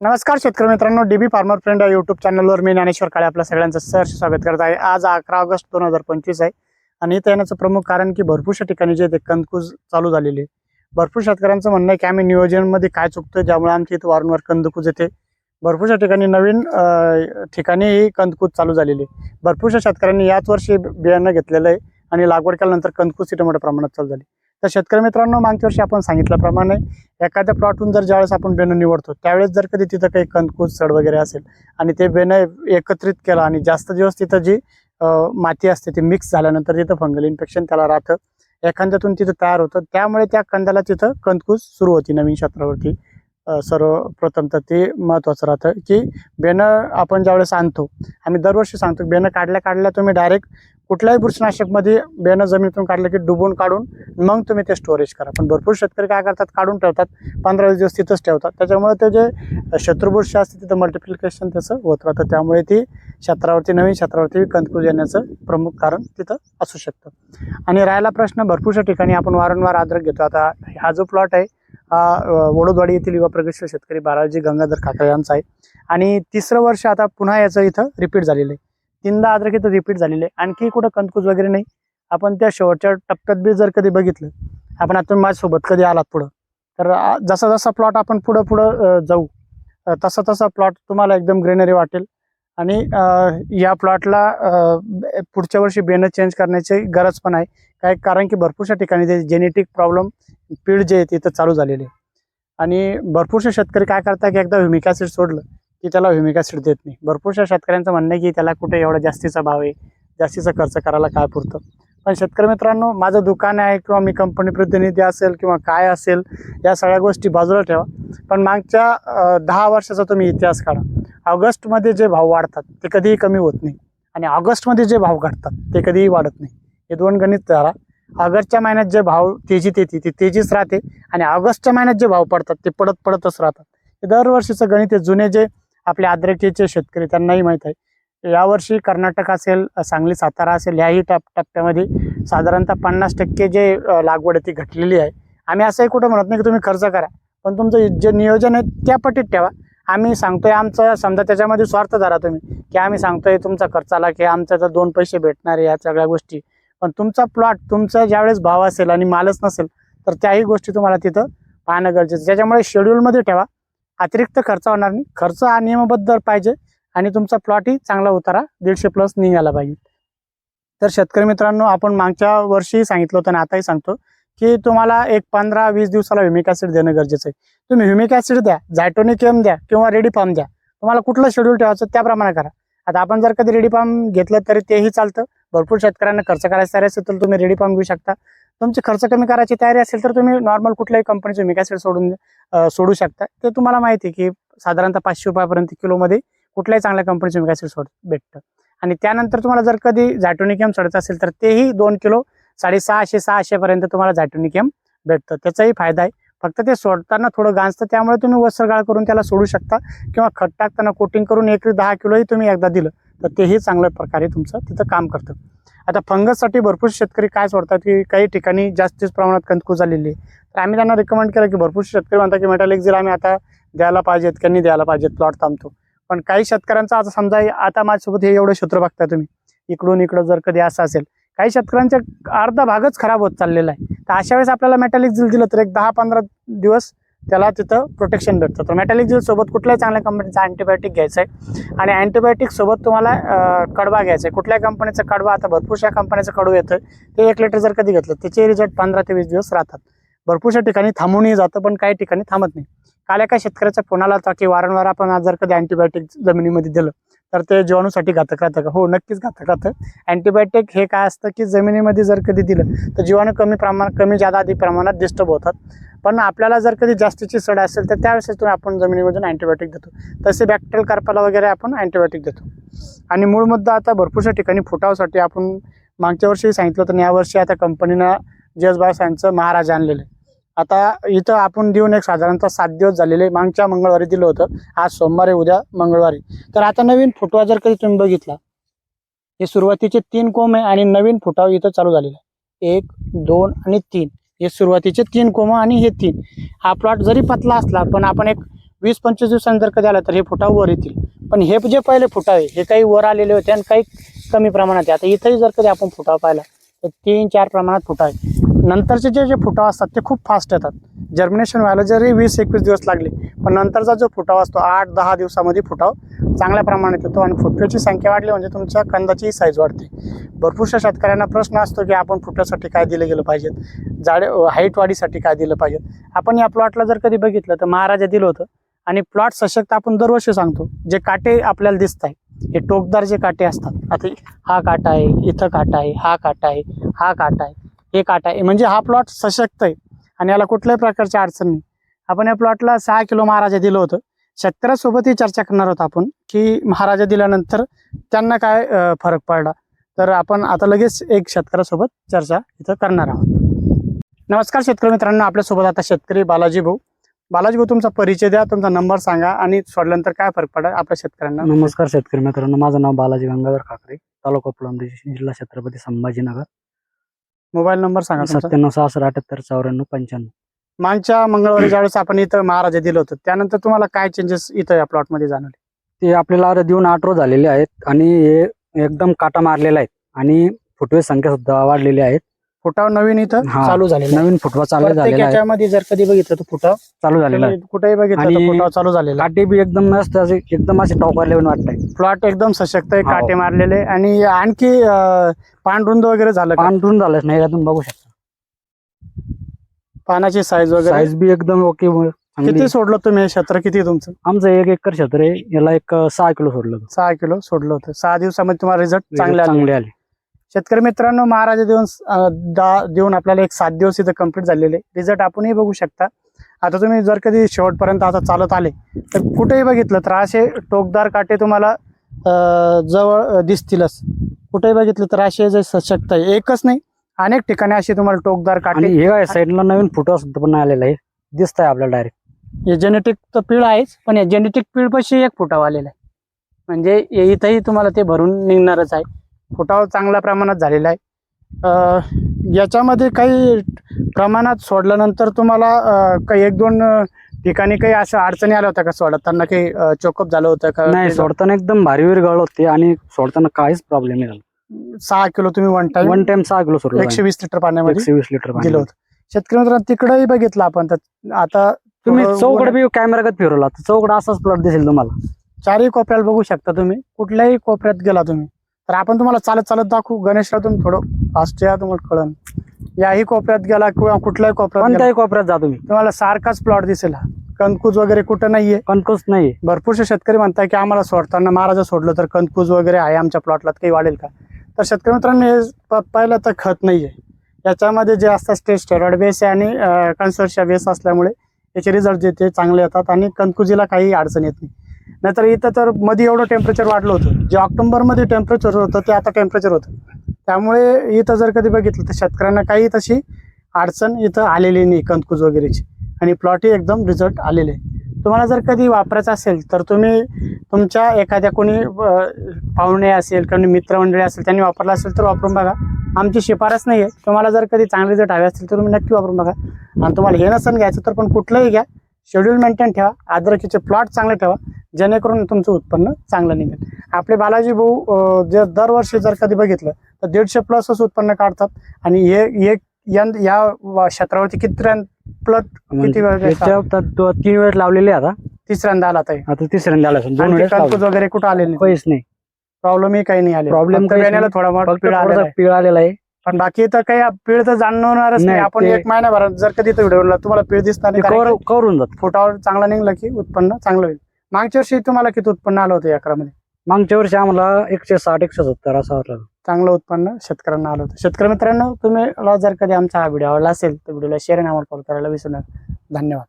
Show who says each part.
Speaker 1: नमस्कार शेतकरी मित्रांनो डीबी फार्मर फ्रेंड या युट्यूब चॅनलवर मी ज्ञानेश्वर काळे आपल्या सगळ्यांचं सहर्ष स्वागत करत आहे. आज अकरा ऑगस्ट दोन हजार पंचवीस आहे आणि इथं येण्याचं प्रमुख कारण की भरपूरशा ठिकाणी जे ते कंदकूज चालू झालेली आहे. भरपूर शेतकऱ्यांचं म्हणणं आहे की आम्ही नियोजनमध्ये काय चुकतोय ज्यामुळे आमच्या इथं वारंवार कंदकूज येते. भरपूरशा ठिकाणी नवीन ठिकाणी ही कंदकूज चालू झालेली आहे. भरपूरशा शेतकऱ्यांनी याच वर्षी बियाणं घेतलेलं आहे आणि लागवड केल्यानंतर कंदकूज इथं मोठ्या प्रमाणात चालू झाली तर शेतकरी मित्रांनो मागच्या वर्षी आपण सांगितल्याप्रमाणे एखाद्या प्लॉटहून जर ज्यावेळेस आपण बेणं निवडतो त्यावेळेस जर कधी तिथं काही कंदकूज सड वगैरे असेल आणि ते बेणं एकत्रित केलं आणि जास्त दिवस तिथं जी माती असते ती मिक्स झाल्यानंतर तिथं फंगल इन्फेक्शन त्याला राहतं. एखाद्यातून तिथं तयार होतं. त्यामुळे त्या कंदाला तिथं कंदकूज सुरू होती नवीन क्षेत्रावरती. सर्वप्रथम तर ते महत्त्वाचं राहतं की बेणं आपण ज्यावेळेस आणतो आम्ही दरवर्षी सांगतो बेणं काढल्या काढल्या तुम्ही डायरेक्ट कुठल्याही बुरशीनाशकमध्ये बेणं जमिनीतून काढलं की डुबून काढून मग तुम्ही ते स्टोरेज करा. पण भरपूर शेतकरी काय करतात? काढून ठेवतात. पंधरा वीस दिवस तिथंच ठेवतात. त्याच्यामुळे ते जे शत्रुबुरशी असते तिथं मल्टिप्लिकेशन त्याचं होत राहतं. त्यामुळे ती क्षेत्रावरती नवीन क्षेत्रावरती कंदकूज येण्याचं प्रमुख कारण तिथं असू शकतं. आणि राहिला प्रश्न भरपूरशा ठिकाणी आपण वारंवार आदर घेतो. आता हा जो प्लॉट आहे हा वडोदवाडी येथील युवा प्रगतशील शेतकरी बाराजी गंगाधर काकडे यांचा आहे. आणि तिसरं वर्ष आता पुन्हा याचं इथं रिपीट झालेलं आहे. तीनदा अद्रक इथं रिपीट झालेली. आहे आणखी कुठं कंदकूज वगैरे नाही. आपण त्या शेवटच्या टप्प्यात बी जर कधी बघितलं आपण आता माझ्यासोबत कधी आलात पुढं तर जसा जसा प्लॉट आपण पुढं पुढं जाऊ तसा तसा प्लॉट तुम्हाला एकदम ग्रेनरी वाटेल. आणि या प्लॉटला पुढच्या वर्षी बेणं चेंज करण्याची गरज पण आहे. काय कारण की भरपूरशा ठिकाणी ते जेनेटिक प्रॉब्लेम पीड जे आहे तिथं चालू झालेले. आणि भरपूरशा शेतकरी काय करतात की एकदा ह्युमिक ॲसिड सोडलं की त्याला ह्युमिक ॲसिड देत नाही. भरपूरशा शेतकऱ्यांचं म्हणणं आहे की त्याला कुठे एवढा जास्तीचा भाव आहे जास्तीचा खर्च करायला काय पुरतं? पण शेतकरी मित्रांनो माझं दुकान आहे किंवा मी कंपनी प्रतिनिधी असेल किंवा काय असेल या सगळ्या गोष्टी बाजूला ठेवा. पण मागच्या दहा वर्षाचा तुम्ही इतिहास काढा. ऑगस्टमध्ये जे भाव वाढतात ते कधीही कमी होत नाही. आणि ऑगस्टमध्ये जे भाव घटतात ते कधीही वाढत नाही. हे दोन गणित धरा ऑगस्टच्या महिन्यात जे भाव तेजीत येते ती तेजीच राहते. आणि ऑगस्टच्या महिन्यात जे भाव पडतात ते पडत पडतच राहतात. हे दरवर्षीचं गणित आहे. जुने जे आपले आद्रकीचे शेतकरी त्यांनाही माहीत आहे. यावर्षी कर्नाटक असेल सांगली सातारा असेल याही टप टप्प्यामध्ये साधारणतः पन्नास टक्के जे लागवड आहे ती घटलेली आहे. आम्ही असंही कुठं म्हणत नाही की तुम्ही खर्च करा पण तुमचं जे नियोजन आहे त्या पटीत ठेवा. आम्ही सांगतोय आमचं समजा त्याच्यामध्ये स्वार्थ धरा तुम्ही की आम्ही सांगतोय तुमचा खर्च आला की आमच्या तर दोन पैसे भेटणार आहे या सगळ्या गोष्टी. पण तुमचा प्लॉट तुमचा ज्यावेळेस भाव असेल आणि मालच नसेल तर त्याही गोष्टी तुम्हाला तिथं पाहणं गरजेचं आहे. त्याच्यामुळे शेड्यूलमध्ये ठेवा. अतिरिक्त खर्च होणार नाही. खर्च हा नियमबद्ध पाहिजे आणि तुमचा प्लॉटही चांगला उतारा दीडशे प्लस निघाला पाहिजे. तर शेतकरी मित्रांनो आपण मागच्या वर्षी सांगितलं होतं आणि आताही सांगतो की तुम्हाला एक पंधरा वीस दिवसाला ह्युमिक ॲसिड देणं गरजेचं आहे. तुम्ही ह्युमिक ॲसिड द्या झायटोनिकेम द्या किंवा रेडीफॉर्म द्या. तुम्हाला कुठलं शेड्यूल ठेवायचं त्याप्रमाणे करा. आता आपण जर कधी रेडीफॉर्म घेतलं तरी तेही चालतं. भरपूर शेतकऱ्यांना खर्च करायचं असेल तर तुम्ही रेडीफॉर्म घेऊ शकता. तुमचे खर्च कमी करायची तयारी असेल तर तुम्ही नॉर्मल कुठल्याही कंपनीचं ह्युमिक सोडून सोडू शकता. ते तुम्हाला माहिती आहे की साधारणतः पाचशे रुपयापर्यंत किलोमध्ये कुठल्याही चांगल्या कंपनीचं ह्युमिक ॲसिड सोड भेटतं. आणि त्यानंतर तुम्हाला जर कधी झॅटोनिकियम सोडायचं असेल तर तेही दोन किलो साडेसहाशे सहाशेपर्यंत तुम्हाला झॅटोनिकियम भेटतं. त्याचाही फायदा आहे. फक्त ते सोडताना थोडं गांजतं त्यामुळे तुम्ही वस्त्रगाळ करून त्याला सोडू शकता किंवा खत टाकताना कोटिंग करून एक दहा किलोही तुम्ही एकदा दिलं तर तेही चांगल्या प्रकारे तुमचं तिथं काम करतं. आता फंगससाठी भरपूर शेतकरी काय सोडतात की काही ठिकाणी जास्तीच प्रमाणात कंदकूज झालेली आहे. तर आम्ही त्यांना रिकमेंड केलं की भरपूर शेतकरी म्हणतात की मेटालिक जर आम्ही आता द्यायला पाहिजेत त्यांनी द्यायला पाहिजेत प्लॉट थांबतो. पण काही शेतकऱ्यांचं आता समजा आता माझ्यासोबत हे एवढे क्षेत्र बघता तुम्ही. इकडून इकडं जर कधी असं असेल. काही शेतकऱ्यांचा अर्धा भागच खराब होत चाललेला आहे. तर अशा वेळेस आपल्याला मेटॅलिक जिल दिलं तर एक दहा पंधरा दिवस त्याला तिथं प्रोटेक्शन भेटतं. तर मेटॅलिक झिल सोबत कुठल्याही चांगल्या कंपनीचा अँटीबायोटिक घ्यायचं आहे आणि अँटीबायोटिक सोबत तुम्हाला कडवा घ्यायचा आहे कुठल्या कंपनीचा कडवा आता भरपूरशा कंपनीचं कडू येतं ते एक लिटर जर कधी घेतलं त्याचे रिझल्ट पंधरा ते वीस दिवस राहतात. भरपूरशा ठिकाणी थांबूनही जातं पण काही ठिकाणी थांबत नाही. काल एका शेतकऱ्याचा फोन आला होता की वारंवार आपण आज जर कधी अँटीबायोटिक जमिनीमध्ये दिलं तर ते जीवाणूसाठी घातक राहतं का? हो नक्कीच घातक राहतं. अँटीबायोटिक हे काय असतं की जमिनीमध्ये जर कधी दिलं तर जीवाणू कमी प्रमाण कमी जादा अधिक प्रमाणात डिस्टर्ब होतात. पण आपल्याला जर कधी जास्तीची सड असेल तर त्यावेळेस तुम्ही आपण जमिनीमधून अँटीबायोटिक देतो. तसे बॅक्टेरियल कार्पाला वगैरे आपण अँटीबायोटिक देतो. आणि मूळ मुद्दा आता भरपूरशा ठिकाणी फुटावसाठी आपण मागच्या वर्षी सांगितलं होतं आणि यावर्षी आता कंपनीनं जस यांचं महाराज आणलेलं आहे. आता इथं आपण देऊन एक साधारणतः सात दिवस झालेले मागच्या मंगळवारी दिलं होतं. आज सोमवारी उद्या मंगळवारी. तर आता नवीन फुटवा जर कधी तुम्ही बघितला हे सुरुवातीचे तीन कोंब आहे आणि नवीन फुटाव इथं चालू झालेला आहे. एक दोन आणि तीन. हे सुरुवातीचे तीन कोंब आणि हे तीन. हा प्लॉट जरी पतला असला पण आपण एक वीस पंचवीस दिवसांनी जर कधी आला तर हे फुटाव वर येतील. पण हे जे पहिले फुटाव आहे हे काही वर आलेले होते आणि काही कमी प्रमाणात आता इथंही जर कधी आपण फुटाव पाहिला तर तीन चार प्रमाणात फुटावे नंतरचे जे जे फुटाव असतात ते खूप फास्ट येतात. जर्मिनेशन व्हायला जरी वीस एकवीस दिवस लागले पण नंतरचा जो फुटाव असतो आठ दहा दिवसामध्ये फुटाव चांगल्या प्रमाणात येतो आणि फुटव्याची संख्या वाढली म्हणजे तुमच्या कंदाची साईज वाढते. भरपूरशा शेतकऱ्यांना प्रश्न असतो की आपण फुटव्यासाठी काय दिलं गेलं पाहिजेत? जाडे हाईट वाढीसाठी काय दिलं पाहिजे. आपण या प्लॉटला जर कधी बघितलं तर महाराजा दिलं होतं. आणि प्लॉट सशक्त आपण दरवर्षी सांगतो जे काटे आपल्याला दिसत आहे हे टोकदार जे काटे असतात आता हा काटा आहे इथं काटा आहे हा काटा आहे हा काटा आहे हे काटा आहे. म्हणजे हा प्लॉट सशक्त आहे. आणि याला कुठल्याही प्रकारची अडचण नाही. आपण या प्लॉटला सहा किलो महाराजा दिलं होतं. शेतकऱ्यासोबतही चर्चा करणार आहोत आपण की महाराजा दिल्यानंतर त्यांना काय फरक पडला. तर आपण आता लगेच एक शेतकऱ्यासोबत चर्चा इथं करणार आहोत. नमस्कार शेतकरी मित्रांनो आपल्यासोबत आता शेतकरी बालाजी भाऊ. बालाजी भाऊ तुमचा परिचय द्या तुमचा नंबर सांगा आणि सोडल्यानंतर काय फरक पडेल आपल्या शेतकऱ्यांना?
Speaker 2: नमस्कार शेतकरी मित्रांनो माझं नाव बालाजी गंगाधर काकडे तालुका फुलंब्री जिल्हा छत्रपती संभाजीनगर.
Speaker 1: मोबाईल नंबर सांगा.
Speaker 2: सत्त्याण्णव सहासष्ट अठ्याहत्तर चौऱ्याण्णव पंच्याण्णव.
Speaker 1: मागच्या मंगळवारी ज्यावेळेस आपण इथं महाराजा दिलं होतं त्यानंतर तुम्हाला काय चेंजेस इथं या प्लॉटमध्ये जाणवले?
Speaker 2: ते आपल्याला देऊन आठ रोज झालेले आहेत आणि हे एकदम काटा मारलेला आहेत आणि फुटवे संख्या सुद्धा वाढलेली आहेत.
Speaker 1: फुटाव नवीन इथं
Speaker 2: हा.
Speaker 1: चालू आहे.
Speaker 2: नवीन फुटवा चालू
Speaker 1: प्रत्येक
Speaker 2: झालेला आहे.
Speaker 1: याच्यामध्ये जर कधी बघितलं तर फुटाव
Speaker 2: चालू झालेला आहे.
Speaker 1: तुम्ही कुठेही बघितलं तर
Speaker 2: आणि-
Speaker 1: फुटाव चालू झालेला
Speaker 2: काटे बी एकदम मस्त असे एकदम असे टॉप लेवून वाटतंय.
Speaker 1: प्लॉट एकदम सशक्त आहे
Speaker 2: हो.
Speaker 1: काटे मारलेले. आणि आणखी अं, पांढरुंद वगैरे झालं का?
Speaker 2: पांढरून झालंच नाही यातून बघू शकता.
Speaker 1: पानाची साईज वगैरे?
Speaker 2: साईज बी एकदम ओके
Speaker 1: किती सोडलं तुम्ही हे क्षेत्र? किती तुमचं?
Speaker 2: आमचं एक एकर क्षेत्र आहे. याला एक अं, सहा किलो सोडलं.
Speaker 1: सहा किलो सोडलं होतं. सहा दिवसामध्ये तुम्हाला रिझल्ट चांगले आले.
Speaker 2: चांगले आले.
Speaker 1: शेतकरी मित्रांनो महाराजा देऊन देऊन आपल्याला एक सात दिवस इथं कंप्लीट झालेले. रिझल्ट आपणही बघू शकता. आता तुम्ही जर कधी शेवटपर्यंत आता चालत आले तर कुठेही बघितलं तर असे टोकदार काटे तुम्हाला जवळ दिसतीलच. कुठेही बघितलं तर असे जे सशक्त आहे एकच नाही अनेक ठिकाणी असे तुम्हाला टोकदार काटे
Speaker 2: हे काय साईडला नवीन सुद्धा पण आलेला आहे. दिसत आहे आपल्याला डायरेक्ट
Speaker 1: हे जेनेटिक तर पीळ आहेच पण या जेनेटिक पीळपाशी एक फुटाव आलेला आहे. म्हणजे इथंही तुम्हाला ते भरून निघणारच आहे. फुटाव चांगल्या प्रमाणात झालेला आहे. याच्यामध्ये काही प्रमाणात सोडल्यानंतर तुम्हाला काही एक दोन ठिकाणी काही अशा अडचणी आल्या होत्या का सोडताना काही चोकअप झालं होतं का?
Speaker 2: नाही सोडताना एकदम भारीवर गळ होते आणि सोडताना काहीच प्रॉब्लेम नाही झाला.
Speaker 1: सहा किलो तुम्ही वन टाइम
Speaker 2: वन टाइम सहा किलो सोडलं.
Speaker 1: एकशे वीस लिटर पाण्यामध्ये
Speaker 2: एकशे वीस लिटर.
Speaker 1: दिलं होतं. शेतकरी मित्रांनो तिकडेही बघितलं आपण तर आता
Speaker 2: तुम्ही चौकड बी कॅमेरागत फिरवला चौकड असाच प्लॉट दिसेल तुम्हाला.
Speaker 1: चारही कोपऱ्याला बघू शकता तुम्ही. कुठल्याही कोपऱ्यात गेला तुम्ही. तर आपण तुम्हाला चालत चालत दाखवू. गणेशरातून थोडं फास्ट या तुम्हाला कळन. याही कोपऱ्यात गेला किंवा कुठल्याही कोपऱ्यात गेला,
Speaker 2: कोणत्याही कोपऱ्यात जा तुम्ही.
Speaker 1: तुम्हाला सारखाच प्लॉट दिसेल हा. कंदकूज वगैरे कुठं नाहीये.
Speaker 2: कणकूच नाही
Speaker 1: भरपूरसे शेतकरी म्हणताय की आम्हाला सोडताना महाराजा सोडलं तर कंदकूज वगैरे आहे आमच्या प्लॉटला काही वाढेल का? तर शेतकरी मित्रांनो हे प- पहिलं तर खत नाहीये. याच्यामध्ये जे असतात स्टेज स्टेरॉइड बेस आहे आणि कन्सर्टच्या बेस असल्यामुळे याचे रिझल्ट जे ते चांगले येतात आणि कंदकुजीला काही अडचण येत नाही. नाहीतर इथं तर मध्ये एवढं टेम्परेचर वाढलं होतं. जे ऑक्टोबरमध्ये टेम्परेचर होतं ते आता टेम्परेचर होतं. त्यामुळे इथं जर कधी बघितलं तर शेतकऱ्यांना काही तशी अडचण इथं आलेली नाही कंदकुज वगैरेची. आणि प्लॉटही एकदम रिझल्ट आलेले आहे. तुम्हाला जर कधी वापरायचं असेल तर तुम्ही तुमच्या एखाद्या कोणी पाहुणे असेल कोणी मित्रमंडळी असेल त्यांनी वापरला असेल तर वापरून बघा. आमची शिफारस नाही आहे. तुम्हाला जर कधी चांगले रिझल्ट हवे असतील तर तुम्ही नक्की वापरून बघा. आणि तुम्हाला हे नसन घ्यायचं तर पण कुठलंही घ्या. शेड्यूल मेंटेन ठेवा. अद्रकीचे प्लॉट चांगले ठेवा. जेणेकरून तुमचं उत्पन्न चांगलं निघेल. आपले बालाजी भाऊ जे दरवर्षी जर कधी बघितलं तर दीडशे प्लसच उत्पन्न काढतात. आणि हे एक यं- क्षेत्रावरती किती प्लट किती वेळ
Speaker 2: म्हणजे तीन वेळेस लावलेले आता.
Speaker 1: तिसऱ्यांदा आला
Speaker 2: आता तिसऱ्यांदा आला
Speaker 1: वगैरे कुठं आले नाही?
Speaker 2: काहीच नाही.
Speaker 1: प्रॉब्लेमही काही नाही आले
Speaker 2: नाही.
Speaker 1: थोडा पिळ आलेला आहे. पण बाकी तर काही पिळ तर जाणवणारच नाही. आपण एक महिन्याभरात जर कधी व्हिडिओ तुम्हाला पिळ दिसणार
Speaker 2: कवरून जात.
Speaker 1: फुटावर चांगला निघलं की उत्पन्न चांगलं होईल. मागच्या वर्षी तुम्हाला किती उत्पन्न आलं होतं या एकरामध्ये?
Speaker 2: मागच्या वर्षी आम्हाला एकशे साठ एकशे सत्तर असं वाटलं
Speaker 1: चांगलं उत्पन्न शेतकऱ्यांना आलं होतं. शेतकरी मित्रांनो तुम्ही जर कधी आमचा हा व्हिडिओ आवडला असेल तर व्हिडिओला शेअर आणि आम्हाला फॉलो करायला विसरू नका. धन्यवाद.